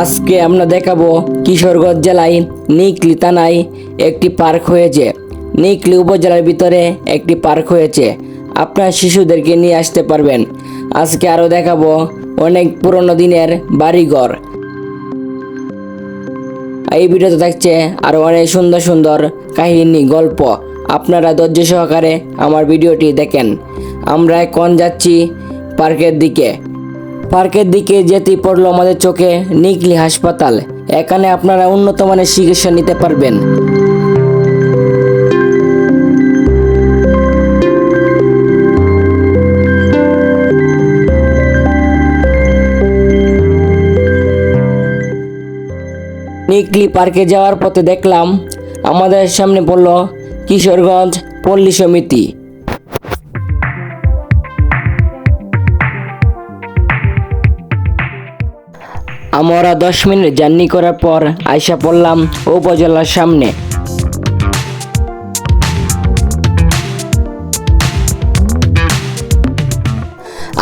আজকে আমরা দেখাবো কিশোরগঞ্জ জেলায় নিকলি থানায় একটি পার্ক হয়েছে। নিকলি উপজেলার ভিতরে একটি পার্ক হয়েছে। আপনার শিশুদেরকে নিয়ে আসতে পারবেন। আজকে আরও দেখাবো অনেক পুরনো দিনের বাড়িঘর। এই ভিডিওতে থাকছে আরও অনেক সুন্দর সুন্দর কাহিনী, গল্প। আপনারা ধৈর্য সহকারে আমার ভিডিওটি দেখেন। আমরা এখন যাচ্ছি পার্কের দিকে। পার্কের দিকে যেতেই পড়ল আমাদের চোখে নিকলি হাসপাতাল। এখানে আপনারা উন্নত মানের চিকিৎসা নিতে পারবেন। নিকলি পার্কে যাওয়ার পথে দেখলাম, আমাদের সামনে পড়ল কিশোরগঞ্জ পল্লী সমিতি। আমরা দশ মিনিট জার্নি করার পর আইসা পড়লাম উপজেলার সামনে।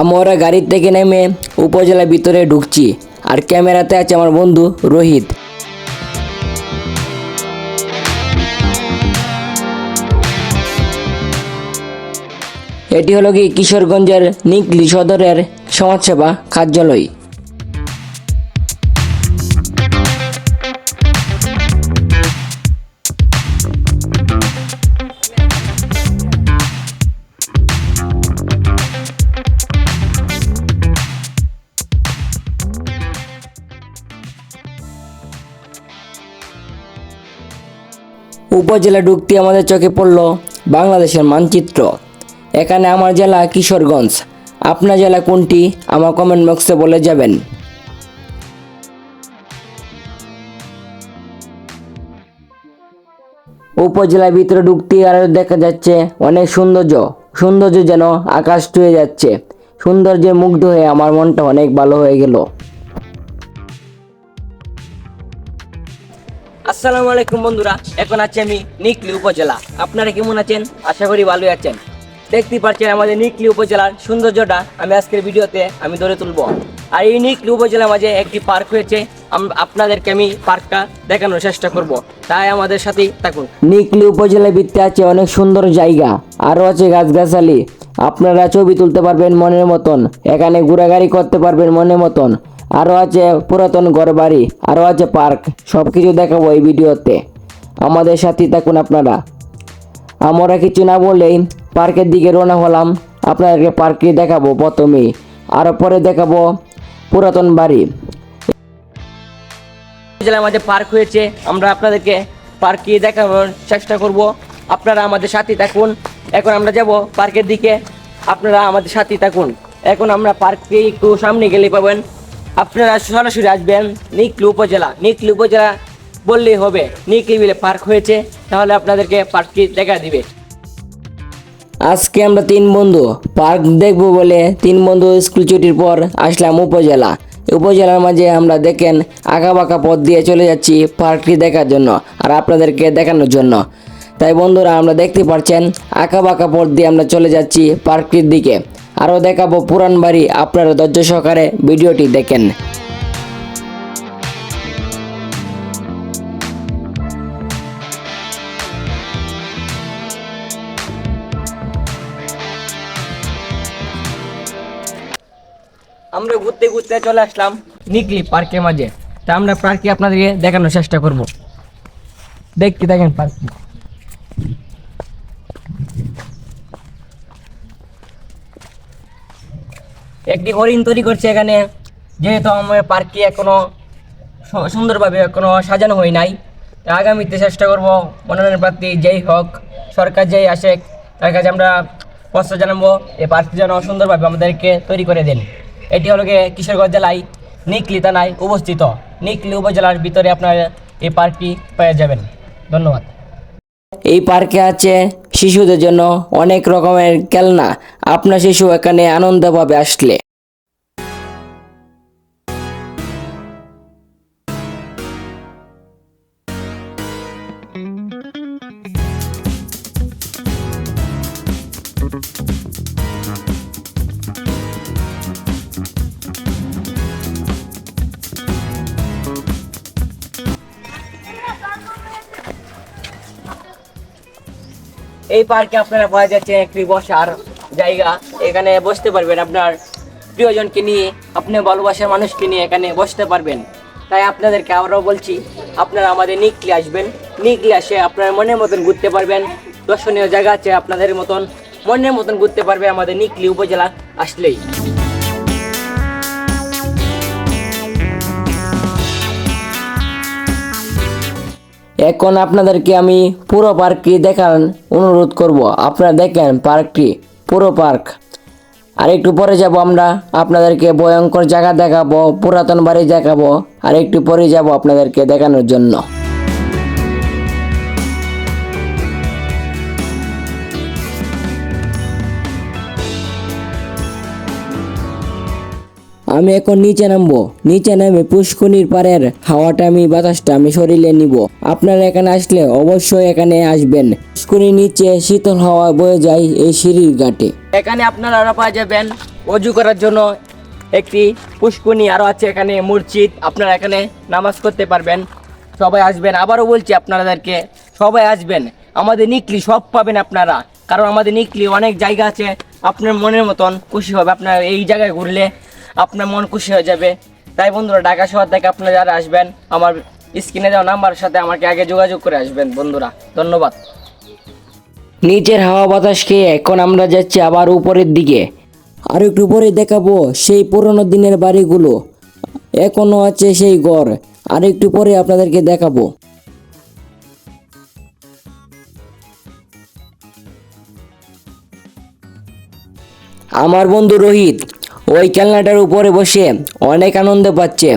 আমরা গাড়ি থেকে নেমে উপজেলার ভিতরে ঢুকছি আর ক্যামেরাতে আছে আমার বন্ধু রোহিত। এটি হলো কি কিশোরগঞ্জের নিকলি সদরের সমাজসেবা কার্যালয়। উপজেলা ঢুকতে আমাদের চোখে পড়ল বাংলাদেশের মানচিত্র। এখানে আমার জেলা কিশোরগঞ্জ। আপনার জেলা কোনটি? আমার কমেন্ট বক্সে বলে যাবেন। উপজেলার ভিতরে ঢুকতে আর দেখা যাচ্ছে অনেক সৌন্দর্য। সৌন্দর্য যেন আকাশ ছুঁয়ে যাচ্ছে। সৌন্দর্যে মুগ্ধ হয়ে আমার মনটা অনেক ভালো হয়ে গেল। আসসালামু আলাইকুম বন্ধুরা, এখন আছি আমি নিকলি উপজেলা। আপনারা কেমন আছেন? আশা করি ভালোই আছেন। দেখতে পাচ্ছেন আমাদের নিকলি উপজেলার সৌন্দর্যটা আমি আজকের ভিডিওতে আমি ধরে তুলবো। আর এই নিকলি উপজেলার মাঝে একটি পার্ক হয়েছে আপনাদেরকে আমি পার্কটা দেখানোর চেষ্টা করব। তাই আমাদের সাথেই থাকুন। নিকলি উপজেলার ভিত্তি আছে অনেক সুন্দর জায়গা, আরও আছে গাছগাছালি। আপনারা ছবি তুলতে পারবেন মনের মতন, এখানে ঘোরাঘুরি করতে পারবেন মনের মতন। আরও আছে পুরাতন ঘরবাড়ি আরও আছে পার্ক সব কিছু দেখাবো এই ভিডিওতে। আমাদের সাথেই থাকুন আপনারা। আমরা কিছু না বলেই পার্কের দিকে রওনা হলাম। আপনাদেরকে পার্কে দেখাবো প্রথমেই। আর পরে দেখাবো পুরাতন বাড়ি। মাঝে পার্ক হয়েছে। আমরা আপনাদেরকে পার্কে দেখানোর চেষ্টা করব। আপনারা আমাদের সাথে থাকুন। এখন আমরা যাব পার্কের দিকে। আপনারা আমাদের সাথে থাকুন। এখন আমরা পার্কে একটু সামনে গেলে পাবেন। আপনারা সরাসরি আসবেন নিকলি উপজেলা। নিকলি উপজেলা বললেই হবে, নিকলি বিলে পার্ক হয়েছে, তাহলে আপনাদেরকে পার্কটি দেখা দিবে। আজকে আমরা তিন বন্ধু পার্ক দেখব বলে তিন বন্ধু স্কুল ছুটির পর আসলাম উপজেলা। উপজেলার মাঝে আমরা দেখেন আঁকা বাঁকা পথ দিয়ে চলে যাচ্ছি পার্কটি দেখার জন্য আর আপনাদেরকে দেখানোর জন্য। তাই বন্ধুরা, আমরা দেখতে পাচ্ছেন আঁকা বাঁকা পথ দিয়ে আমরা চলে যাচ্ছি পার্কটির দিকে। আরও দেখাবো পুরান বাড়ি, আপনারা ধৈর্য সহকারে ভিডিওটি দেখেন। আমরা ঘুরতে ঘুরতে চলে আসলাম নিকলি পার্কের মাঝে। তা আমরা পার্কে আপনাদেরকে দেখানোর চেষ্টা করব। দেখতে দেখেন পার্ক একটি হরিণ তৈরি করছে এখানে। যেহেতু আমার পার্কটি এখনও সু- সুন্দরভাবে এখনও সাজানো হয় নাই, তা আগামীতে চেষ্টা করব মনোনয়ন প্রার্থী যেই হোক, সরকার যেই আসে তার কাছে আমরা প্রস্তাব জানাব, এই পার্কটি যেন সুন্দরভাবে আমাদেরকে তৈরি করে দেন। এটি হলো গিয়ে কিশোরগঞ্জ জেলায় নিকলি থানায় অবস্থিত। নিকলি উপজেলার ভিতরে আপনার এই পার্কটি পেয়ে যাবেন। ধন্যবাদ। এই পার্কে আছে শিশুদের জন্য অনেক রকমের খেলনা। আপনার শিশু এখানে আনন্দভাবে আসলে। এই পার্কে আপনারা পাওয়া যাচ্ছে একটি বসার জায়গা। এখানে বসতে পারবেন আপনার প্রিয়জনকে নিয়ে, আপনি ভালোবাসার মানুষকে নিয়ে এখানে বসতে পারবেন। তাই আপনাদেরকে আমরাও বলছি, আপনারা আমাদের নিকলে আসবেন। নিকলে আসে আপনারা মনের মতন ঘুরতে পারবেন। দর্শনীয় জায়গা আছে আপনাদের মতন। মনের মতন ঘুরতে পারবে আমাদের নিকলি উপজেলা আসলেই। এখন আপনাদেরকে আমি পুরো পার্কটি দেখার অনুরোধ করব। আপনারা দেখেন পার্কটি, পুরো পার্ক। আর একটু পরে যাব আমরা, আপনাদেরকে ভয়ঙ্কর জায়গা দেখাবো, পুরাতন বাড়ি দেখাবো, আর একটু পরে যাব আপনাদেরকে দেখানোর জন্য। আমি এখন নিচে নামবো। নিচে নামে পুষ্কনির পাড়ের হাওয়াটা আমি, বাতাসটা আমি শরীরে নিব। আপনারা এখানে আসলে অবশ্যই এখানে আসবেন। পুষ্কনির নিচে শীতল হাওয়া বয়ে যায় এই সিঁড়ির ঘাটে। এখানে আপনারা পাওয়া যাবেন। অজু করার জন্য একটি পুষ্কনি আরও আছে এখানে, মসজিদ। আপনারা এখানে নামাজ করতে পারবেন। সবাই আসবেন। আবারও বলছি আপনাদেরকে, সবাই আসবেন। আমাদের নিকলি সব পাবেন আপনারা। কারণ আমাদের নিকলি অনেক জায়গা আছে। আপনার মনের মতন খুশি হবে। আপনার এই জায়গায় ঘুরলে আপনার মন খুশি হয়ে যাবে। তাই বন্ধুরা, ঢাকা শহর থেকে আপনারা যারা আসবেন, আমার স্ক্রিনে দেওয়া নাম্বারের সাথে আমাকে আগে যোগাযোগ করে আসবেন, বন্ধুরা। ধন্যবাদ। নিচের হাওয়া বাতাস খেয়ে এখন আমরা যাচ্ছি আবার উপরের দিকে। আর একটু পরে দেখাবো সেই পুরনো দিনের বাড়িগুলো। এখনও আছে সেই ঘর। আর একটু পরে আপনাদেরকে দেখাবো। আমার বন্ধু রোহিত ওই খেলনাটার উপরে বসে অনেক আনন্দ পাচ্ছে।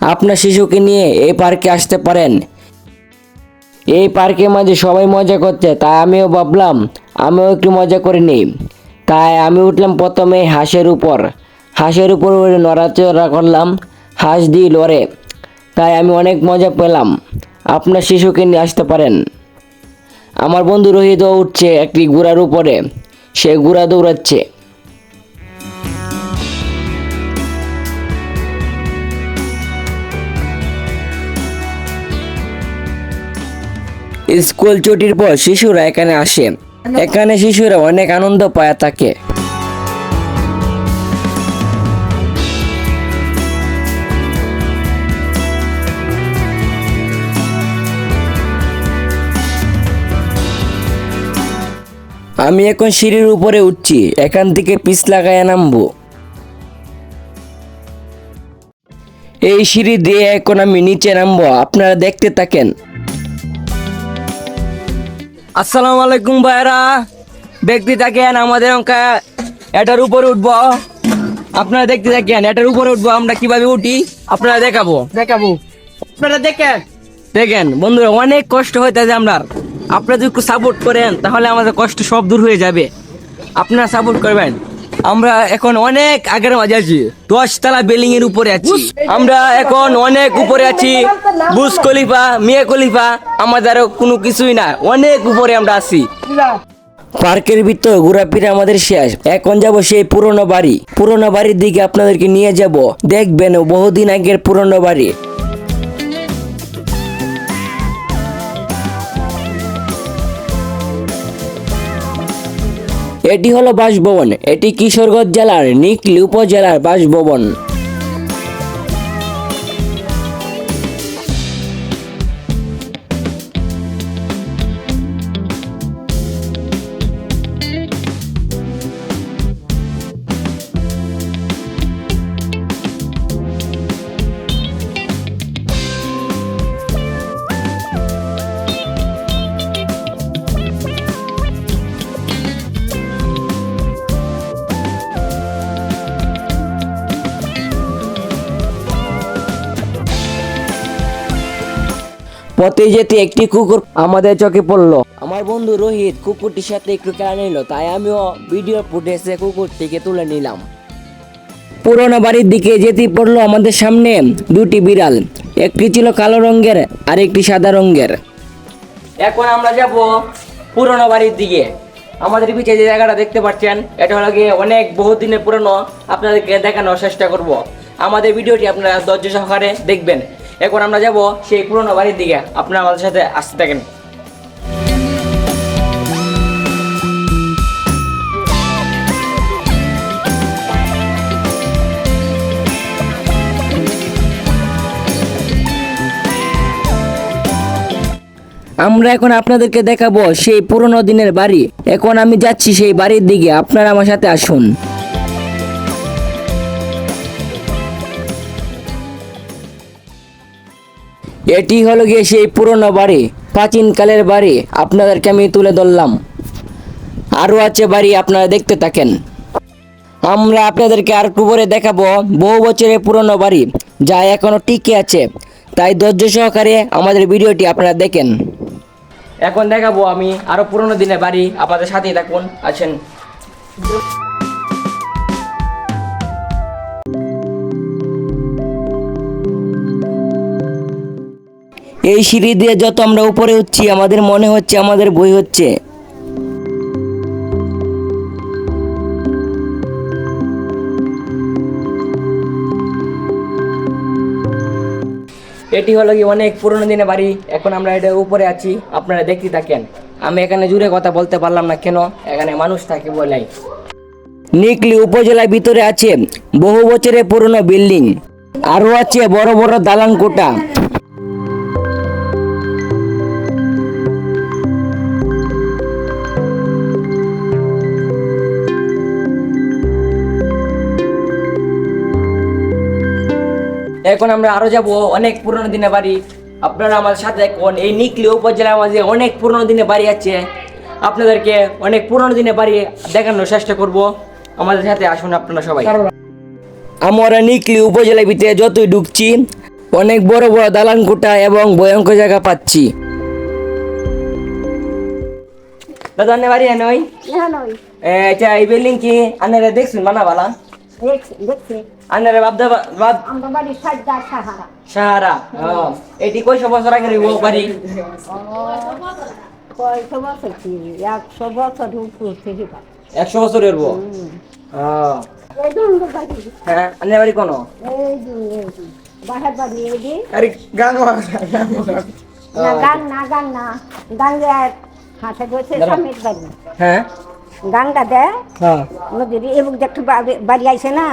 আপনার শিশুকে নিয়ে এই পার্কে আসতে পারেন। এই পার্কের মাঝে সবাই মজা করছে, তাই আমিও ভাবলাম, আমিও একটু মজা করে নিই। তাই আমি উঠলাম প্রথমে হাঁসের উপর। হাঁসের উপর উঠে নড়াচড়া করলাম, হাঁস দিয়ে লড়ে। তাই আমি অনেক মজা পেলাম। আপনার শিশুকে নিয়ে আসতে পারেন। আমার বন্ধু রোহিতও উঠছে একটি ঘোড়ার উপরে। সে ঘোড়া দৌড়াচ্ছে। স্কুল ছুটির পর শিশুরা এখানে আসে। এখানে শিশুরা অনেক আনন্দ পায় থাকে আমি এখন সিঁড়ির উপরে উঠছি, এখান থেকে পিস লাগায় নামবো। এই সিঁড়ি দিয়ে এখন আমি নিচে নামবো, আপনারা দেখতে থাকেন। আসসালামু আলাইকুম ভাইরা ব্যক্তি থাকেন আমাদের অঙ্কা এটার উপরে উঠব। আপনারা দেখতে থাকেন এটার উপরে উঠবো আমরা কীভাবে উঠি? আপনারা দেখাবো। দেখাবো। আপনারা দেখেন। দেখেন বন্ধুরা অনেক কষ্ট হইতেছে আমরা আপনারা যদি একটু সাপোর্ট করেন তাহলে আমাদের কষ্ট সব দূর হয়ে যাবে। আপনারা সাপোর্ট করবেন। আমরা এখন অনেক আগের মাঝে আছি। দশ তলা বিল্ডিং এর উপরে আছি। আমরা এখন অনেক উপরে আছি। বুস কলিফা মিয়া কলিফা আমাদের কোনো কিছুই না অনেক উপরে আমরা আছি। পার্কের ভিতর ঘোরাফেরা আমাদের শেষ। এখন যাব সেই পুরনো বাড়ি। পুরনো বাড়ির দিকে আপনাদেরকে নিয়ে যাব। দেখবেন বহুদিন আগের পুরনো বাড়ি। এটি হলো বাসভবন। এটি কিশোরগঞ্জ জেলার নিকলি উপজেলার বাসভবন। পথে যেতে একটি কুকুর আমাদের চোখে পড়ল। আমার বন্ধু রোহিত কুকুরটির সাথে একটু খেলা নিল, তাই আমিও ভিডিও ফুটেজে কুকুরটিকে তুলে নিলাম। পুরোনো বাড়ির দিকে যেতে পড়ল আমাদের সামনে দুটি বিড়াল, একটি ছিল কালো রঙের আর একটি সাদা রঙের। এখন আমরা যাব পুরোনো বাড়ির দিকে। আমাদের পিছিয়ে যে জায়গাটা দেখতে পাচ্ছেন, এটা হলো গিয়ে অনেক বহু দিনের পুরনো, আপনাদেরকে দেখানোর চেষ্টা করব। আমাদের ভিডিওটি আপনারা ধৈর্য সহকারে দেখবেন। এখন আমরা যাব সেই পুরনো বাড়ির দিকে। আপনারা আমাদের সাথে আসতে থাকেন। আমরা এখন আপনাদেরকে দেখাবো সেই পুরনো দিনের বাড়ি। এখন আমি যাচ্ছি সেই বাড়ির দিকে। আপনারা আমার সাথে আসুন। এটি হলো গিয়ে সেই পুরনো বাড়ি, প্রাচীনকালের বাড়ি, আপনাদেরকে আমি তুলে ধরলাম। আরও আছে বাড়ি আপনারা দেখতে থাকেন। আমরা আপনাদেরকে আর পরে দেখাবো বহু বছরের পুরনো বাড়ি, যা এখনও টিকে আছে। তাই ধৈর্য সহকারে আমাদের ভিডিওটি আপনারা দেখেন। এখন দেখাবো আমি আরও পুরনো দিনের বাড়ি, আপনাদের সাথেই থাকুন আছেন এই সিঁড়ি দিয়ে যত আমরা উপরে উঠছি আমাদের মনে হচ্ছে আমাদের বই হচ্ছে। এটি হলো কি অনেক পুরনো দিনের বাড়ি এখন আমরা এটা উপরে আছি আপনারা দেখতে থাকেন। আমি এখানে জুড়ে কথা বলতে পারলাম না কেন? এখানে মানুষ থাকে বলাই। নিকলি উপজেলার ভিতরে আছে বহু বছরের পুরনো বিল্ডিং। আরও আছে বড় বড় দালান কোটা এখন আমরা আরও যাব অনেক পুরনো দিনের বাড়ি। আপনারা আমাদের সাথে এখন এই নিকলি উপজেলার মাঝে অনেক পুরনো দিনের বাড়ি আছে। আপনাদেরকে অনেক পুরনো দিনের বাড়ি দেখানোর চেষ্টা করব। আমাদের সাথে আসুন আপনারা সবাই। আমরা নিকলি উপজেলার ভিতরে যতই ঢুকছি অনেক বড় বড় দালান কোঠা এবং ভয়ঙ্কর জায়গা পাচ্ছি। দাদা বাড়ি আনে ওই। এটা এই বিল্ডিং কি? আনারে দেখছেন বানাবালা। দেখছি দেখছি। আনারে বাপ দাবা বাপ। আমরা বাড়ির সাজদা সাহারা। সাহারা। এটি কয়শো বছর আগে ও বাড়ি কয়শো বছর কি? একশো বছর উপর থেকে একশো বছরের বউ? হ্যাঁ। বাড়ি কোনো? বাহার বাড়ি এই আরে গান না গান না গান না। গান হাতে বসে স্বামীর বাড়ি। হ্যাঁ। গানটা দেয়। হ্যাঁ। নদীর এবং দেখতে বাড়ি- আইছে না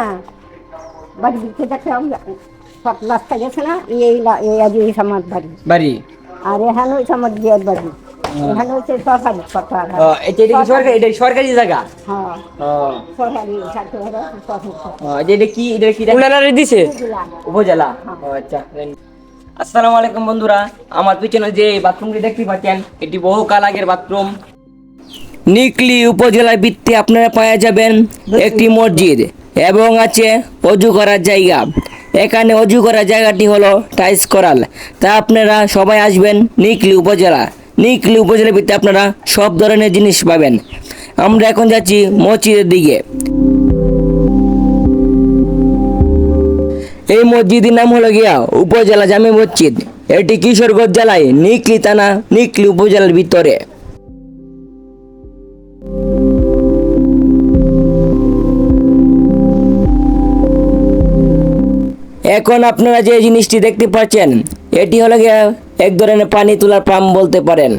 বাড়ি দিকে দেখতে সব রাস্তা গেছে না এই এই আজ এই আমার বাড়ি। বাড়ি? আর এখানে আমার বিয়ের বাড়ি। এখানে হচ্ছে সরকারি কথা এটা এটা কি সরকারি এটা সরকারি জায়গা? হ্যাঁ। সরকারি সরকারি। এটা এটা কি এটা কি উলানারে দিছে। উপজেলা। আচ্ছা আসসালামু আলাইকুম বন্ধুরা আমার পিছনে যে বাথরুমটি দেখতে পাচ্ছেন এটি বহু কাল আগের বাথরুম। নিকলি উপজেলার ভিত্তি আপনারা পাওয়া যাবেন একটি মসজিদ এবং আছে অজু করার জায়গা। এখানে অজু করার জায়গাটি হলো টাইস করাল। তা আপনারা সবাই আসবেন নিকলি উপজেলা। নিকলি উপজেলার ভিত্তি আপনারা সব ধরনের জিনিস পাবেন। আমরা এখন যাচ্ছি মসজিদের দিকে। এই মসজিদের নাম হলো গিয়া উপজেলা জামে মসজিদ। এটি কিশোরগঞ্জ জেলায় নিকলি থানা নিকলি উপজেলার ভিতরে। এখন আপনারা যে জিনিসটি দেখতে পাচ্ছেন এটি হলো গিয়া এক ধরনের পানি তোলার পাম্প বলতে পারেন।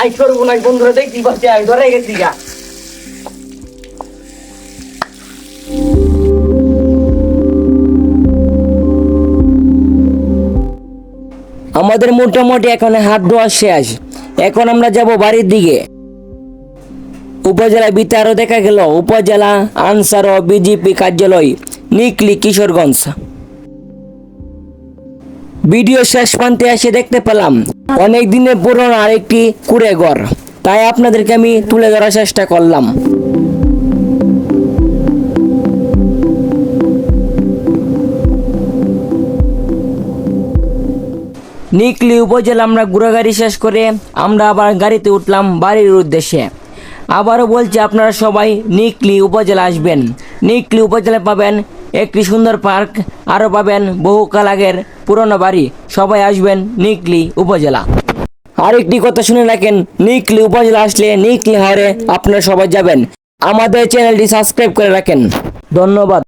আই করব না বন্ধুরা দেখতে পাচ্ছি আমি ধরে গেছি গা। আমাদের মোটামুটি এখন হাত ধোয়া শেষ। এখন আমরা যাব বাড়ির দিকে। উপজেলা বিতারও দেখা গেল, উপজেলা আনসার ও বিজেপি কার্যালয়, নিকলি কিশোরগঞ্জ। ভিডিও শেষ প্রান্তে এসে দেখতে পেলাম, অনেক দিনের পুরনো আরেকটি কুড়ে ঘর তাই আপনাদেরকে আমি তুলে ধরার চেষ্টা করলাম। নিকলি উপজেলা আমরা ঘোরাগাড়ি শেষ করে আমরা আবার গাড়িতে উঠলাম বাড়ির উদ্দেশ্যে। আবারও বলছি আপনারা সবাই নিকলি উপজেলা আসবেন। নিকলি উপজেলা পাবেন একটি সুন্দর পার্ক, আরও পাবেন বহুকাল আগের পুরনো বাড়ি। সবাই আসবেন নিকলি উপজেলা। আরেকটি কথা শুনে রাখেন, নিকলি উপজেলা আসলে নিকলি হারে আপনারা সবাই যাবেন। আমাদের চ্যানেলটি সাবস্ক্রাইব করে রাখেন। ধন্যবাদ।